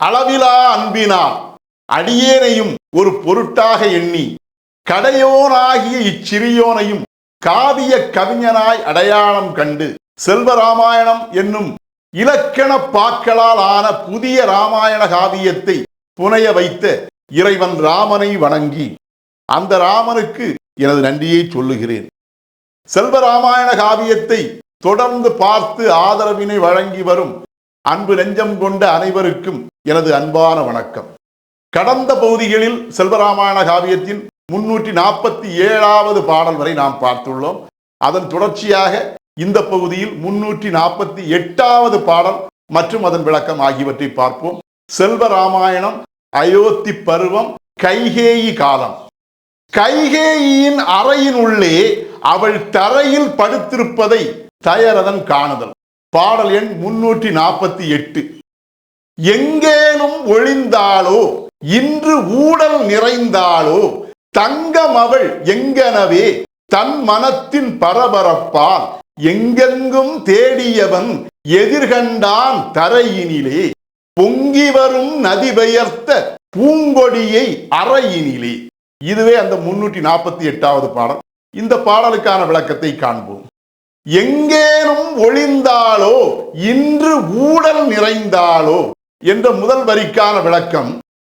அளவிலா அன்பினால் அடியேனையும் ஒரு பொருட்டாக எண்ணி கடையோனாகிய இச்சிறியோனையும் காவிய கவிஞனாய் அடையாளம் கண்டு செல்வராமாயணம் என்னும் இலக்கண பாக்களால் ஆன புதிய ராமாயண காவியத்தை புனைய வைத்த இறைவன் ராமனை வணங்கி அந்த ராமனுக்கு எனது நன்றியை சொல்லுகிறேன். செல்வராமாயண காவியத்தை தொடர்ந்து பார்த்து ஆதரவினை வழங்கி வரும் அன்பு நெஞ்சம் கொண்ட அனைவருக்கும் எனது அன்பான வணக்கம். கடந்த பகுதிகளில் செல்வராமாயண காவியத்தின் முன்னூற்றி நாற்பத்தி ஏழாவது பாடல் வரை நாம் பார்த்துள்ளோம். அதன் தொடர்ச்சியாக இந்த பகுதியில் முன்னூற்றி நாற்பத்தி எட்டாவது பாடல் மற்றும் அதன் விளக்கம் ஆகியவற்றை பார்ப்போம். செல்வராமாயணம் அயோத்தி பருவம் கைகேயி காலம். கைகேயின் அறையின் உள்ளே அவள் தரையில் படுத்திருப்பதை தயரதன் காணுதல். பாடல் எண் முன்னூற்றி நாற்பத்தி எட்டு. எங்கேனும் ஒளிந்தாளோ இன்று ஊடல் நிறைந்தாளோ தங்கம் அவள் எங்கனவே தன் மனத்தின் பரபரப்பால் எங்கெங்கும் தேடியவன் எதிர்கண்டான் தரையினிலே பொங்கி வரும் நதி பெயர்த்த பூங்கொடியை அறையினிலே. இதுவே அந்த முன்னூற்றி நாற்பத்தி எட்டாவது பாடல். இந்த பாடலுக்கான விளக்கத்தை காண்போம். எங்கேனும் ஒளிந்தாளோ இன்று ஊடல் நிறைந்தாளோ என்ற முதல் வரிக்கான விளக்கம்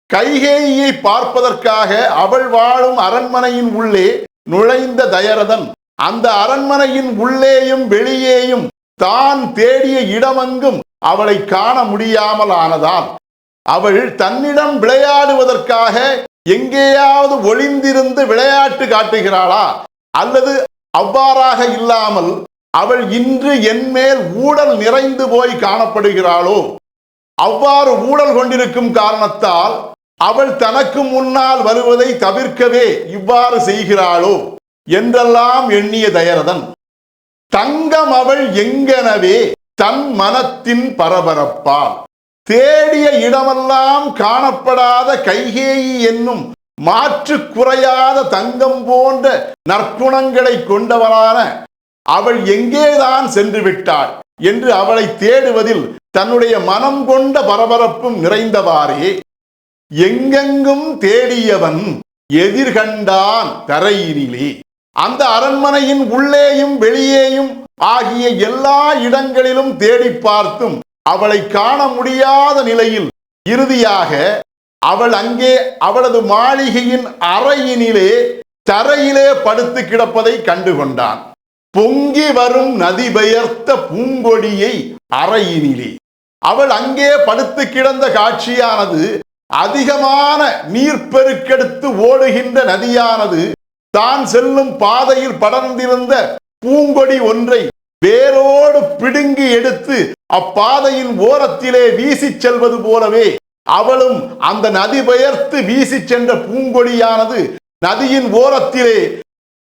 கைகேயியை பார்ப்பதற்காக அவள் வாழும் அரண்மனையின் உள்ளே நுழைந்த தயரதன். அந்த அரண்மனையின் உள்ளேயும் வெளியேயும் தான் தேடிய இடமெங்கும் அவளை காண முடியாமல் ஆனதால் அவள் தன்னிடம் விளையாடுவதற்காக எங்கேயாவது ஒளிந்திருந்து விளையாட்டு காட்டுகிறாளா? அல்லது அவ்வாறாக இல்லாமல் அவள் இன்று என்மேல் ஊழல் நிறைந்து போய் காணப்படுகிறாளோ? அவ்வாறு ஊழல் கொண்டிருக்கும் காரணத்தால் அவள் தனக்கு முன்னால் வருவதை தவிர்க்கவே இவ்வாறு செய்கிறாளோ? என்றெல்லாம் எண்ணிய தயரதன். தங்கம் அவள் எங்கெனவே தன் மனத்தின் பரபரப்பால். தேடிய இடமெல்லாம் காணப்படாத கைகேயி என்னும் மாற்று குறையாத தங்கம் போன்ற நற்குணங்களை கொண்டவரான அவள் எங்கேதான் சென்று விட்டாள் என்று அவளை தேடுவதில் தன்னுடைய மனம் கொண்ட பரபரப்பும் நிறைந்தவாறே எங்கெங்கும் தேடியவன் எதிர்கண்டான் தரையினிலே. அந்த அரண்மனையின் உள்ளேயும் வெளியேயும் ஆகிய எல்லா இடங்களிலும் தேடி பார்த்தும் அவளை காண முடியாத நிலையில் இறுதியாக அவள் அங்கே அவளது மாளிகையின் அறையினிலே தரையிலே படுத்து கிடப்பதை கண்டுகொண்டான். பொங்கி வரும் நதி பெயர்த்த பூங்கொடியை அறையினிலே. அவள் அங்கே படுத்து கிடந்த காட்சியானது அதிகமான நீர் பெருக்கெடுத்து ஓடுகின்ற நதியானது. தான் செல்லும் பாதையில் படர்ந்திருந்த பூங்கொடி ஒன்றை வேரோடு பிடுங்கி எடுத்து அப்பாதையின் ஓரத்திலே வீசிச் செல்வது போலவே அவளும் அந்த நதி பெயர்த்து வீசிச் சென்ற பூங்கொடியானது நதியின் ஓரத்திலே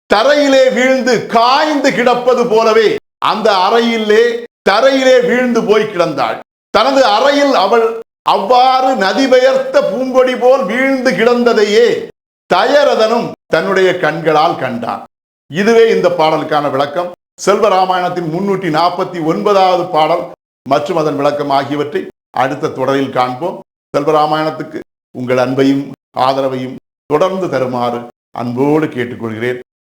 தரையிலே வீழ்ந்து காய்ந்து கிடப்பது போலவே அந்த அறையிலே தரையிலே வீழ்ந்து போய் கிடந்தாள். தனது அறையில் அவள் அவ்வாறு நதி பெயர்த்த பூங்கொடி போல் வீழ்ந்து கிடந்ததையே தயரதனும் தன்னுடைய கண்களால் கண்டான். இதுவே இந்த பாடலுக்கான விளக்கம். செல்வராமாயணத்தின் முன்னூற்றி நாற்பத்தி ஒன்பதாவது பாடல் மற்றும் அதன் விளக்கம் ஆகியவற்றை அடுத்த தொடரில் காண்போம். செல்வராமாயணத்துக்கு உங்கள் அன்பையும் ஆதரவையும் தொடர்ந்து தருமாறு அன்போடு கேட்டுக்கொள்கிறேன்.